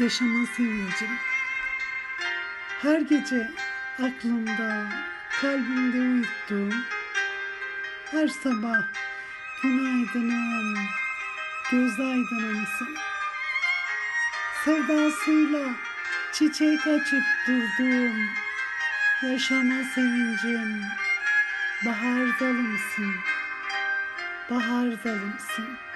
yaşama sevincim. Her gece aklımda, kalbimde uyuttuğum, her sabah günaydınım, göz aydınımsın. Sevdasıyla çiçek açıp durduğum, yaşama sevincim, bahar dalımsın, bahar dalımsın.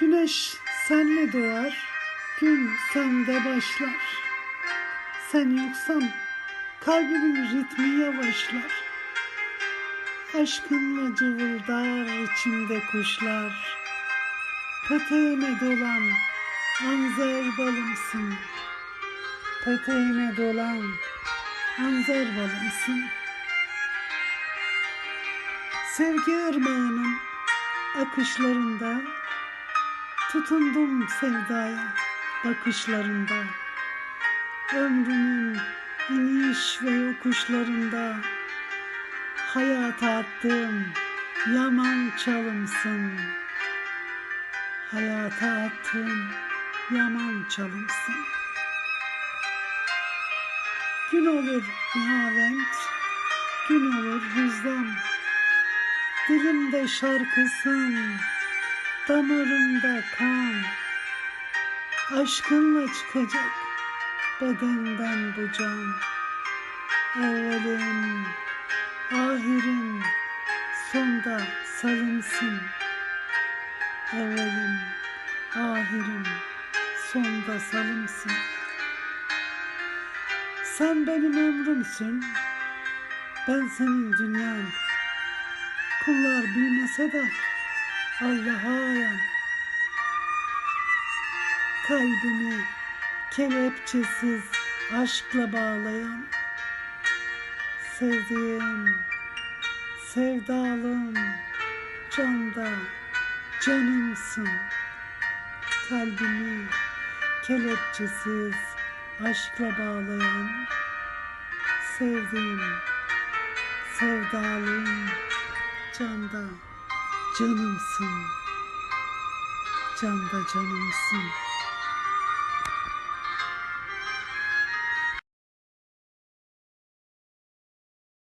Güneş senle doğar, gün sende başlar. Sen yoksan kalbimin ritmi yavaşlar. Aşkınla cıvıldar içimde kuşlar. Peteğime dolan anzer balımsın. Peteğime dolan anzer balımsın. Sevgi ırmağının akışlarında Tutundum sevdaya bakışlarında. Ömrümün iniş ve yokuşlarında Hayata attığım yaman çalımsın. Hayata attığım yaman çalımsın. Gün olur nihavent, gün olur hüzzam Dilimde şarkısın, damarımda kan. Aşkınla çıkacak bedenden bu can. Evvelim, ahirim, sonda salımsın Evvelim, ahirim, sonda salımsın Sen benim ömrümsün, ben senin dünyan. Kullar bilmese de Allah'a ayan Kalbimi kelepçesiz aşkla bağlayan Sevdiğim, sevdalım, canda canımsın. Kalbimi kelepçesiz aşkla bağlayan Sevdiğim, sevdalım, canda canımsın. Canda canımsın.